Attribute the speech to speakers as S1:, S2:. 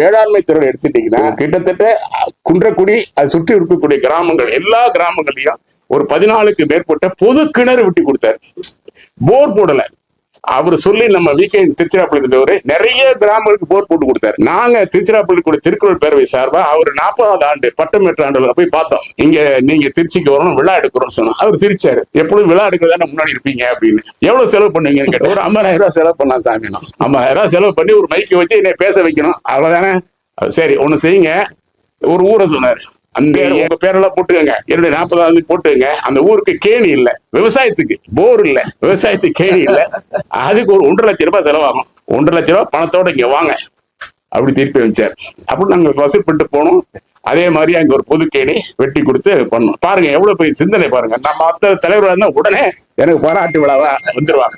S1: வேளாண்மை துறை எடுத்துட்டீங்கன்னா கிட்டத்தட்ட குன்றக்குடி அது சுற்றி இருக்கக்கூடிய கிராமங்கள் எல்லா கிராமங்களையும் ஒரு பதினாலுக்கு மேற்பட்ட பொது கிணறு வெட்டி கொடுத்தாரு. போர் போடல. அவர் சொல்லி நம்ம விகே திருச்சிராப்பள்ளி இருந்தவர் நிறைய கிராமங்களுக்கு போர் போட்டு கொடுத்தாரு. நாங்க திருச்சிராப்பள்ளி கூட திருக்குறள் பேரவை சார்பா அவர் நாற்பதாவது ஆண்டு பட்டம் பெற்ற ஆண்டுல போய் பார்த்தோம். இங்க நீங்க திருச்சிக்கு வரணும் விழா எடுக்கிறோம்னு சொன்னோம் அவர் சிரிச்சாரு. எப்பொழுதும் விழா எடுக்கிறதா முன்னாடி இருப்பீங்க? அப்படின்னு. எவ்வளவு செலவு பண்ணுவீங்கன்னு கேட்டேன். ஒரு ஐம்பதாயிரம் ரூபாய் செலவு பண்ணலாம் சாமி ஐம்பதாயிரம் ரூபாய் செலவு பண்ணி ஒரு மைக்கு வச்சு என்னை பேச வைக்கணும். அவ்வளவுதானே? சரி ஒண்ணு செய்யுங்க. ஒரு ஊரை சொன்னாரு. அந்த உங்க பேரெல்லாம் போட்டுக்கங்க. என்னுடைய நாற்பதாவது போட்டுக்கங்க. அந்த ஊருக்கு கேணி இல்ல. விவசாயத்துக்கு போர் இல்ல. விவசாயத்துக்கு கேணி இல்ல. அதுக்கு ஒரு ஒன்றரை லட்சம் ரூபாய் செலவாகும். ஒன்றரை லட்சம் ரூபாய் பணத்தோட இங்க வாங்க. அப்படி திருப்பி வச்சார் அப்படி நாங்க வசூல் பண்ணிட்டு போனோம். அதே மாதிரி அங்க ஒரு பொது கேணி வெட்டி கொடுத்து பண்ணோம். பாருங்க எவ்வளவு பெரிய சிந்தனை பாருங்க. நம்ம மற்ற தலைவராக இருந்தா உடனே எனக்கு பாராட்டு விழாவா வந்துருவாங்க.